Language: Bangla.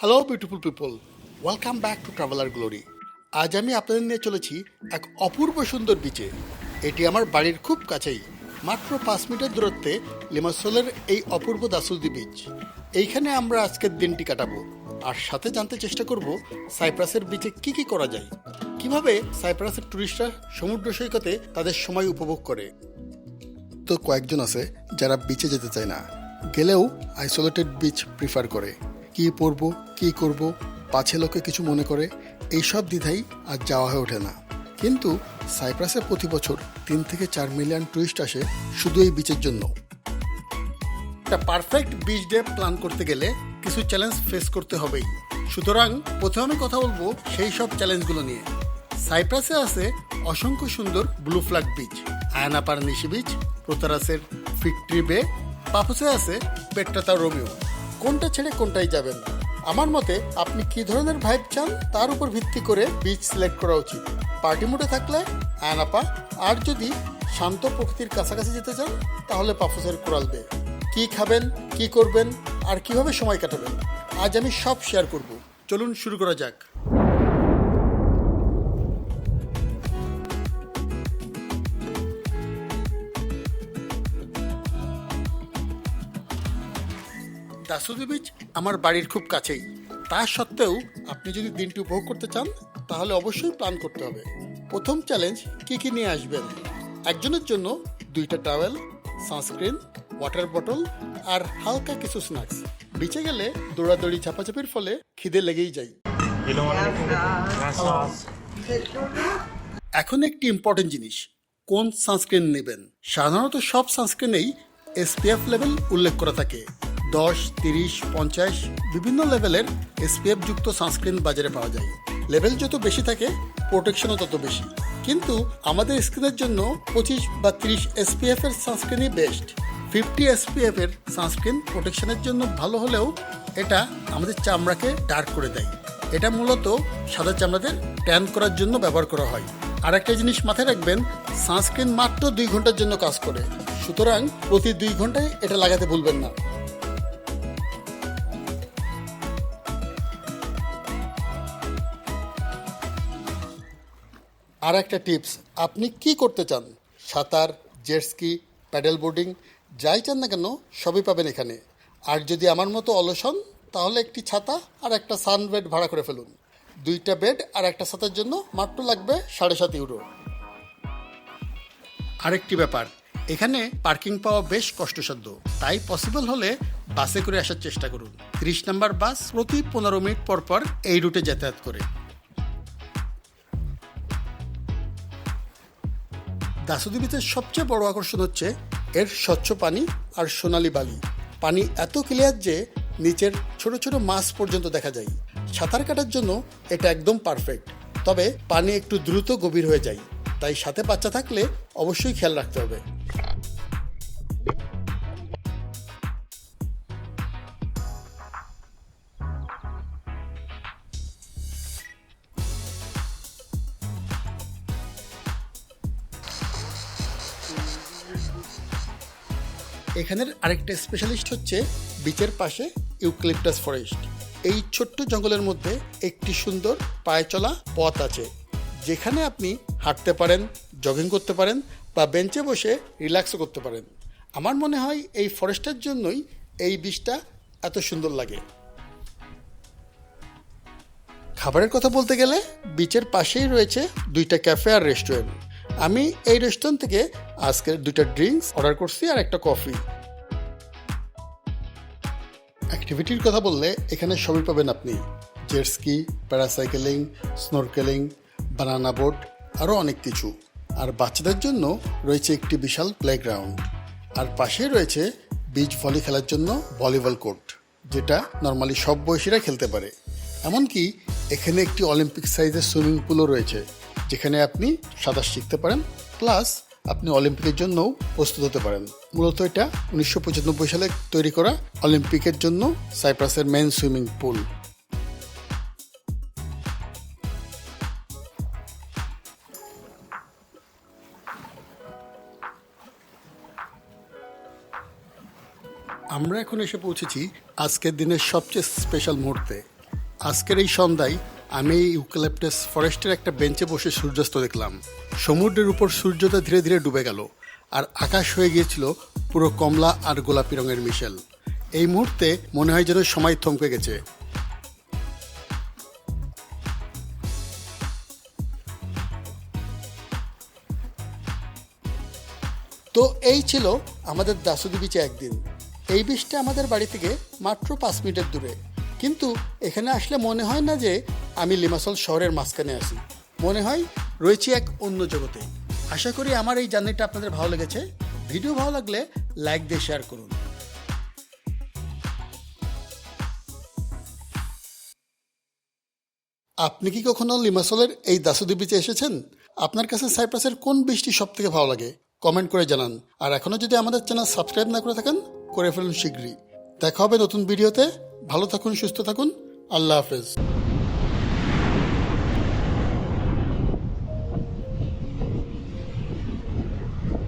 Hello beautiful people welcome back to traveller glory আজ আমি আপনাদের নিয়ে চলেছি এক অপূর্ব সুন্দর বিচে এটি আমার বাড়ির খুব কাছেই, মাত্র পাঁচ মিটার দূরত্বে লিমাসোলের এই অপূর্ব দাসুদি বিচ এইখানে আমরা আজকের দিনটি কাটাবো, আর সাথে জানতে চেষ্টা করব সাইপ্রাসের বিচে কি কি করা যায়। কীভাবে সাইপ্রাসের টুরিস্টরা সমুদ্র সৈকতে তাদের সময় উপভোগ করে। তো কয়েকজন আছে যারা বিচে যেতে চায় না, গেলেও আইসোলেটেড বিচ প্রিফার করে। কি পরব কি করব, পাছে লোকে কিছু মনে করে এইসব দ্বিধাই আর যাওয়া হয়ে ওঠে না। কিন্তু সাইপ্রাসে প্রতি বছর তিন থেকে চার মিলিয়ন টুরিস্ট আসে শুধু এই বিচের জন্য। একটা পারফেক্ট বিচ ডে প্ল্যান করতে গেলে কিছু চ্যালেঞ্জ ফেস করতে হবেই। সুতরাং প্রথমে আমি কথা বলব সেই সব চ্যালেঞ্জগুলো নিয়ে। সাইপ্রাসে আছে অসংখ্য সুন্দর ব্লু ফ্ল্যাগ বিচ আয়নাপার নিশি বিচ প্রতারাসের ফিকট্রি বে পাপুসে আছে পেট্টাতা রোমিও। কোনটা ছেড়ে কোনটাই যাবেন আমার মতে আপনি কি ধরনের ভাইব চান তার উপর ভিত্তি করে বীজ সিলেক্ট করা উচিত। পার্টি মোডে থাকলে আনাপা, আর যদি শান্ত প্রকৃতির কাছাকাছি যেতে চান, তাহলে পাফুসের কোরাল বে কি খাবেন, কি করবেন, আর কীভাবে সময় কাটাবেন, আজ আমি সব শেয়ার করব। চলুন শুরু করা যাক। দাসুদি বিচ আমার বাড়ির খুব কাছেই। তা সত্ত্বেও আপনি যদি দিনটি উপভোগ করতে চান, তাহলে অবশ্যই প্ল্যান করতে হবে। প্রথম চ্যালেঞ্জ, কি কি নিয়ে আসবেন? একজনের জন্য দুইটা টাওয়েল, সানস্ক্রিন, ওয়াটার বটল আর হালকা কিছু স্ন্যাক্স। বিচে গেলে দৌড়াদৌড়ি চাপাচাপির ফলে খিদে লেগেই যায়। এখন একটি ইম্পর্টেন্ট জিনিস, কোন সানস্ক্রিন নেবেন? সাধারণত সব সানস্ক্রিনেই এসপিএফ লেভেল উল্লেখ করা থাকে। দশ, তিরিশ, পঞ্চাশ, বিভিন্ন লেভেলের এসপিএফ যুক্ত সানস্ক্রিন বাজারে পাওয়া যায়। লেভেল যত বেশি থাকে, প্রোটেকশনও তত বেশি। কিন্তু আমাদের স্কিনের জন্য পঁচিশ বা তিরিশ এসপিএফ এর সানস্ক্রিনই বেস্ট ফিফটি এসপিএফ এর সানস্ক্রিন প্রোটেকশনের জন্য ভালো হলেও এটা আমাদের চামড়াকে ডার্ক করে দেয়। এটা মূলত সাদা চামড়াদের ট্যান করার জন্য ব্যবহার করা হয়। আর একটা জিনিস মাথায় রাখবেন, সানস্ক্রিন মাত্র দুই ঘণ্টার জন্য কাজ করে। সুতরাং প্রতি দুই ঘন্টায় এটা লাগাতে ভুলবেন না। আর একটা টিপস, আপনি কি করতে চান? সাঁতার জেটস্কি প্যাডেল বোর্ডিং, যাই চান না কেন, সবই পাবেন এখানে। আর যদি আমার মতো অলস হন তাহলে একটি ছাতা আর একটা সানবেড ভাড়া করে ফেলুন। দুইটা বেড আর একটা ছাতার জন্য মাত্র লাগবে সাড়ে সাত ইউরো। আরেকটি ব্যাপার, এখানে পার্কিং পাওয়া বেশ কষ্টসাধ্য। তাই পসিবল হলে বাসে করে আসার চেষ্টা করুন। ত্রিশ নাম্বার বাস প্রতি পনেরো মিনিট পর পর এই রুটে যাতায়াত করে। দাসুদি বিচের সবচেয়ে বড় আকর্ষণ হচ্ছে এর স্বচ্ছ পানি আর সোনালি বালি। পানি এত ক্লিয়ার যে নিচের ছোট ছোট মাছ পর্যন্ত দেখা যায়। সাঁতার কাটার জন্য এটা একদম পারফেক্ট তবে পানি একটু দ্রুত গভীর হয়ে যায়। তাই সাথে বাচ্চা থাকলে অবশ্যই খেয়াল রাখতে হবে। এখানের আরেকটা স্পেশালিস্ট হচ্ছে বিচের পাশে ইউক্লিপটাস ফরেস্ট এই ছোট্ট জঙ্গলের মধ্যে একটি সুন্দর পায়ে চলা পথ আছে, যেখানে আপনি হাঁটতে পারেন জগিং করতে পারেন বা বেঞ্চে বসে রিল্যাক্সও করতে পারেন। আমার মনে হয় এই ফরেস্টের জন্যই এই বীজটা এত সুন্দর লাগে। খাবারের কথা বলতে গেলে বিচের পাশেই রয়েছে দুইটা ক্যাফে আর রেস্টুরেন্ট আমি এই রেস্টুরেন্ট থেকে আজকে দুইটা ড্রিঙ্কস অর্ডার করছি আর একটা কফি অ্যাক্টিভিটির কথা বললে এখানে সবই পাবেন আপনি। Jet ski parasailing snorkelling banana boat আরও অনেক কিছু। আর বাচ্চাদের জন্য রয়েছে একটি বিশাল প্লেগ্রাউন্ড আর পাশেই রয়েছে বিচ ভলি খেলার জন্য ভলিবল কোর্ট যেটা নর্মালি সব বয়সীরা খেলতে পারে। এমনকি এখানে একটি অলিম্পিক সাইজের সুইমিং পুলও রয়েছে। যেখানে আপনি সাঁতার শিখতে পারেন, প্লাস আপনি অলিম্পিকের জন্যও প্রস্তুত হতে পারেন। মূলত এটা উনিশশো পঁচানব্বই সালে তৈরি করা অলিম্পিকের জন্য সাইপ্রাসের মেন সুইমিং পুল। আমরা এখন এসে পৌঁছেছি আজকের দিনের সবচেয়ে স্পেশাল মুহূর্তে। আজকের এই সন্ধ্যায় আমি ইউক্যালিপটাস ফরেস্টের একটা বেঞ্চে বসে সূর্যাস্ত দেখলাম। সমুদ্রের উপর সূর্যটা ধীরে ধীরে ডুবে গেল, আর আকাশ হয়ে গিয়েছিল পুরো কমলা আর গোলাপি রঙের মিশেল। এই মুহূর্তে মনে হয় যেন সময় থমকে গেছে। তো এই ছিল আমাদের দাসুদি বিচে একদিন। এই বীজটা আমাদের বাড়ি থেকে মাত্র পাঁচ মিনিটের দূরে। কিন্তু এখানে আসলে মনে হয় না যে আমি লিমাসল শহরের মাঝখানে আছি। মনে হয় রয়েছি এক অন্য জগতে। আশা করি আমার এই জার্নিটা আপনাদের ভালো লেগেছে। ভিডিও ভালো লাগলে লাইক দিয়ে শেয়ার করুন। আপনি কি কখনো লিমাসলের এই দাসুদি বিচে এসেছেন? আপনার কাছে সাইপ্রাসের কোন বৃষ্টি সব থেকে ভালো লাগে? কমেন্ট করে জানান। আর এখনও যদি আমাদের চ্যানেল সাবস্ক্রাইব না করে থাকেন, করে ফেলুন শীঘ্রই। দেখা হবে নতুন ভিডিওতে। ভালো থাকুন, সুস্থ থাকুন। আল্লাহ হাফেজ।